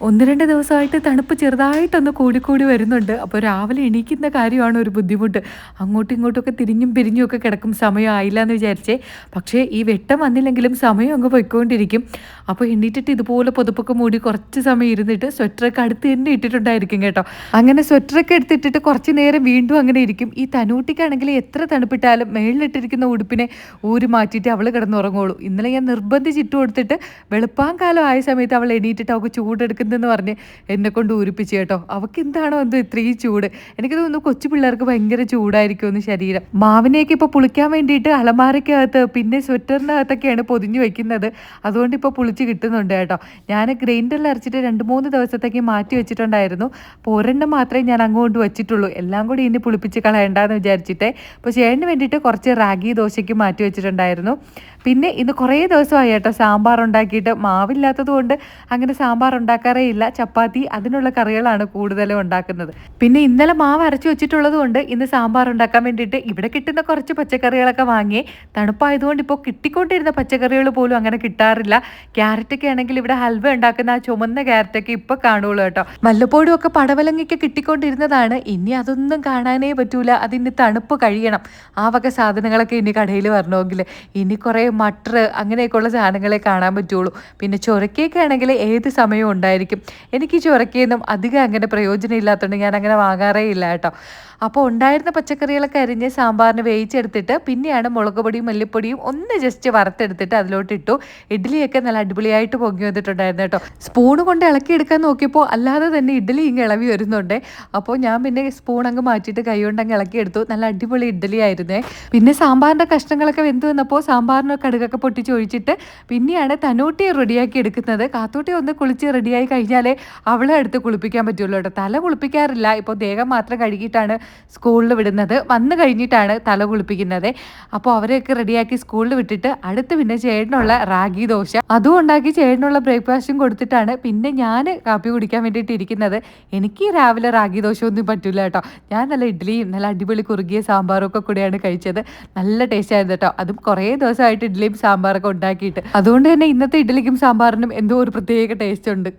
ഒന്ന് രണ്ട് ദിവസമായിട്ട് തണുപ്പ് ചെറുതായിട്ടൊന്ന് കൂടിക്കൂടി വരുന്നുണ്ട്. അപ്പോൾ രാവിലെ എണീക്കുന്ന കാര്യമാണ് ഒരു ബുദ്ധിമുട്ട്. അങ്ങോട്ടും ഇങ്ങോട്ടുമൊക്കെ തിരിഞ്ഞും പിരിഞ്ഞും ഒക്കെ കിടക്കും. സമയമായില്ല എന്ന് വിചാരിച്ചേ. പക്ഷേ ഈ വെട്ടം വന്നില്ലെങ്കിലും സമയം അങ്ങ് പോയിക്കൊണ്ടിരിക്കും. അപ്പോൾ എണ്ണീറ്റിട്ട് ഇതുപോലെ പുതുപ്പൊക്കെ മൂടി കുറച്ച് സമയം ഇരുന്നിട്ട് സ്വെറ്ററൊക്കെ അടുത്ത് തന്നെ ഇട്ടിട്ടുണ്ടായിരിക്കും കേട്ടോ. അങ്ങനെ സ്വെറ്ററൊക്കെ എടുത്തിട്ടിട്ട് കുറച്ച് നേരം വീണ്ടും അങ്ങനെ ഇരിക്കും. ഈ തനൂട്ടിക്കാണെങ്കിൽ എത്ര തണുപ്പിട്ടാലും മേളിലിട്ടിരിക്കുന്ന ഉടുപ്പിനെ ഊരി മാറ്റിയിട്ട് അവൾ കിടന്നുറങ്ങുള്ളൂ. ഇന്നലെ ഞാൻ നിർബന്ധിച്ചിട്ട് കൊടുത്തിട്ട് വെളുപ്പാൻ കാലം ആയ സമയത്ത് അവൾ എണീറ്റിട്ട് അവൾക്ക് ചൂടെടുക്കുന്നതെന്ന് പറഞ്ഞ് എന്നെ കൊണ്ട് ഊരിപ്പിച്ചു കേട്ടോ. അവൾക്ക് എന്താണോ എന്തോ ഇത്രയും ചൂട്. എനിക്ക് തോന്നുന്നു കൊച്ചു പിള്ളേർക്ക് ഭയങ്കര ചൂടായിരിക്കുമെന്ന് ശരീരം. മാവിനെയൊക്കെ ഇപ്പോൾ പുളിക്കാൻ വേണ്ടിയിട്ട് അലമാരയ്ക്കകത്ത് പിന്നെ സ്വെറ്ററിനകത്തൊക്കെയാണ് പൊതിഞ്ഞു വെക്കുന്നത്. അതുകൊണ്ട് ഇപ്പോൾ പുളിച്ച് കിട്ടുന്നുണ്ട് കേട്ടോ. ഞാൻ ഗ്രൈൻഡറിൽ അരച്ചിട്ട് രണ്ട് മൂന്ന് ദിവസത്തേക്ക് മാറ്റി വെച്ചിട്ടുണ്ടായിരുന്നു. അപ്പോൾ ഒരെണ്ണം മാത്രമേ ഞാൻ അങ്ങോട്ട് വെച്ചിട്ടുള്ളൂ. എല്ലാം കൂടി ഇനി പുളിപ്പിച്ച് കളയണ്ടെന്ന് വിചാരിച്ചിട്ടേ. അപ്പോൾ ചേട്ടന് വേണ്ടിയിട്ട് കുറച്ച് റാഗി ദോശയ്ക്ക് മാറ്റി വെച്ചിട്ടുണ്ടായിരുന്നു. പിന്നെ ഇന്ന് കുറേ ദിവസമായി കേട്ടോ സാമ്പാർ ഉണ്ടാക്കിയിട്ട് മാവില്ലാത്തത് കൊണ്ട് അങ്ങനെ സാമ്പാർ ഉണ്ടാക്കാറേ ഇല്ല. ചപ്പാത്തി അതിനുള്ള കറികളാണ് കൂടുതലും ഉണ്ടാക്കുന്നത്. പിന്നെ ഇന്നലെ മാവ് അരച്ചു വെച്ചിട്ടുള്ളത് കൊണ്ട് ഇന്ന് സാമ്പാർ ഉണ്ടാക്കാൻ വേണ്ടിയിട്ട് ഇവിടെ കിട്ടുന്ന കുറച്ച് പച്ചക്കറികളൊക്കെ വാങ്ങി തണുപ്പായതുകൊണ്ട് ഇപ്പോൾ കിട്ടിക്കൊണ്ടിരുന്ന പച്ചക്കറികൾ പോലും അങ്ങനെ കിട്ടാറില്ല. ക്യാരറ്റൊക്കെ ആണെങ്കിൽ ഇവിടെ ഹൽവ ഉണ്ടാക്കുന്ന ആ ചുമന്ന ക്യാരറ്റൊക്കെ ഇപ്പോൾ കാണുള്ളൂ കേട്ടോ. വല്ലപ്പോഴും ഒക്കെ പടവലങ്ങയ്ക്ക് കിട്ടിക്കൊണ്ടിരുന്നതാണ്. ഇനി അതൊന്നും കാണാനേ പറ്റൂല. അതിന് തണുപ്പ് കഴിയണം. ആ വക സാധനങ്ങളൊക്കെ ഇനി കടയിൽ വരണമെങ്കിൽ. ഇനി കുറേ മട്ടർ അങ്ങനെയൊക്കെയുള്ള സാധനങ്ങളെ കാണാൻ പറ്റുള്ളൂ. പിന്നെ ചൊരക്കയൊക്കെ ആണെങ്കിൽ ഏത് സമയവും ഉണ്ടായിരിക്കും. എനിക്ക് ചൊരക്കയൊന്നും അധികം അങ്ങനെ പ്രയോജനം ഇല്ലാത്തതുകൊണ്ട് ഞാൻ അങ്ങനെ വാങ്ങാറേ ഇല്ല കേട്ടോ. അപ്പോൾ ഉണ്ടായിരുന്ന പച്ചക്കറികളൊക്കെ അരിഞ്ഞ് സാമ്പാറിന് വേവിച്ചെടുത്തിട്ട് പിന്നെയാണ് മുളക് പൊടിയും മല്ലിപ്പൊടിയും ഒന്ന് ജസ്റ്റ് വറുത്തെടുത്തിട്ട് അതിലോട്ട് ഇട്ടു. ഇഡ്ഡലിയൊക്കെ നല്ല അടിപൊളിയായിട്ട് പൊങ്ങി വന്നിട്ടുണ്ടായിരുന്നു കേട്ടോ. സ്പൂൺ കൊണ്ട് ഇളക്കി എടുക്കാൻ നോക്കിയപ്പോൾ അല്ലാതെ തന്നെ ഇഡ്ഡലി ഇങ്ങ് ഇളവി വരുന്നുണ്ട്. അപ്പോൾ ഞാൻ പിന്നെ സ്പൂൺ അങ്ങ് മാറ്റിയിട്ട് കൈ കൊണ്ട് അങ്ങ് ഇളക്കി എടുത്തു. നല്ല അടിപൊളി ഇഡ്ഡലി ആയിരുന്നേ പിന്നെ സാമ്പാറിന്റെ കഷ്ണങ്ങളൊക്കെ വെന്ത് വന്നപ്പോൾ സാമ്പാറിന് കടുകൊക്കെ പൊട്ടിച്ച് ഒഴിച്ചിട്ട് പിന്നെയാണ് തനോട്ടിയെ റെഡിയാക്കി എടുക്കുന്നത്. കാത്തൂട്ടി ഒന്ന് കുളിച്ച് റെഡിയായി കഴിഞ്ഞാലേ അവളെ അടുത്ത് കുളിപ്പിക്കാൻ പറ്റുള്ളൂ കേട്ടോ. തല കുളിപ്പിക്കാറില്ല. ഇപ്പോൾ ദേഹം മാത്രം കഴുകിയിട്ടാണ് സ്കൂളിൽ വിടുന്നത്. വന്നു കഴിഞ്ഞിട്ടാണ് തല കുളിപ്പിക്കുന്നത്. അപ്പോൾ അവരെയൊക്കെ റെഡിയാക്കി സ്കൂളിൽ വിട്ടിട്ട് അടുത്ത് പിന്നെ ചേട്ടനുള്ള റാഗി ദോശ. അതും ഉണ്ടാക്കി ചേട്ടനുള്ള ബ്രേക്ക്ഫാസ്റ്റും കൊടുത്തിട്ടാണ് പിന്നെ ഞാൻ കാപ്പി കുടിക്കാൻ വേണ്ടിയിട്ട് ഇരിക്കുന്നത്. എനിക്ക് രാവിലെ റാഗി ദോശ ഒന്നും പറ്റില്ല കേട്ടോ. ഞാൻ നല്ല ഇഡ്ഡലിയും നല്ല അടിപൊളി കുറുകിയ സാമ്പാറും ഒക്കെ കൂടെയാണ് കഴിച്ചത്. നല്ല ടേസ്റ്റ് ആയിരുന്നു കേട്ടോ. അതും കുറേ ദിവസമായിട്ട് ഇഡ്ഡലിയും സാമ്പാറൊക്കെ ഉണ്ടാക്കിയിട്ട്. അതുകൊണ്ട് തന്നെ ഇന്നത്തെ ഇഡ്ഡലിക്കും സാമ്പാറിനും എന്തോ ഒരു പ്രത്യേക ടേസ്റ്റ് ഉണ്ട്.